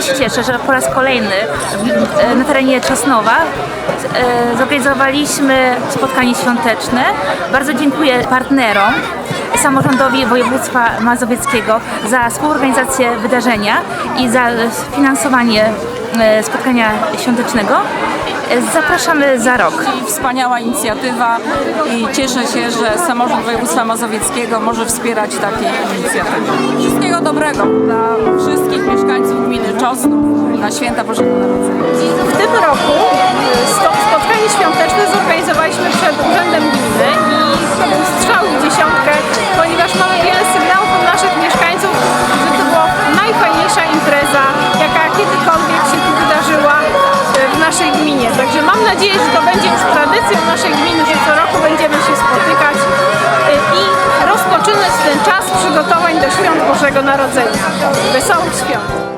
się cieszę, że po raz kolejny e, na terenie Czosnowa e, zorganizowaliśmy spotkanie świąteczne. Bardzo dziękuję partnerom, samorządowi województwa mazowieckiego za współorganizację wydarzenia i za finansowanie e, spotkania świątecznego. Zapraszamy za rok. Wspaniała inicjatywa i cieszę się, że samorząd województwa mazowieckiego może wspierać takie inicjatywy. Wszystkiego dobrego dla wszystkich na święta Bożego Narodzenia. W tym roku y, spotkanie świąteczne zorganizowaliśmy przed Urzędem Gminy i to w dziesiątkę, ponieważ mamy wiele sygnałów od naszych mieszkańców, że to była najfajniejsza impreza, jaka kiedykolwiek się tu wydarzyła y, w naszej gminie. Także mam nadzieję, że to będzie już tradycją naszej gminy, że co roku będziemy się spotykać y, i rozpoczynać ten czas przygotowań do świąt Bożego Narodzenia. Wesołych świąt!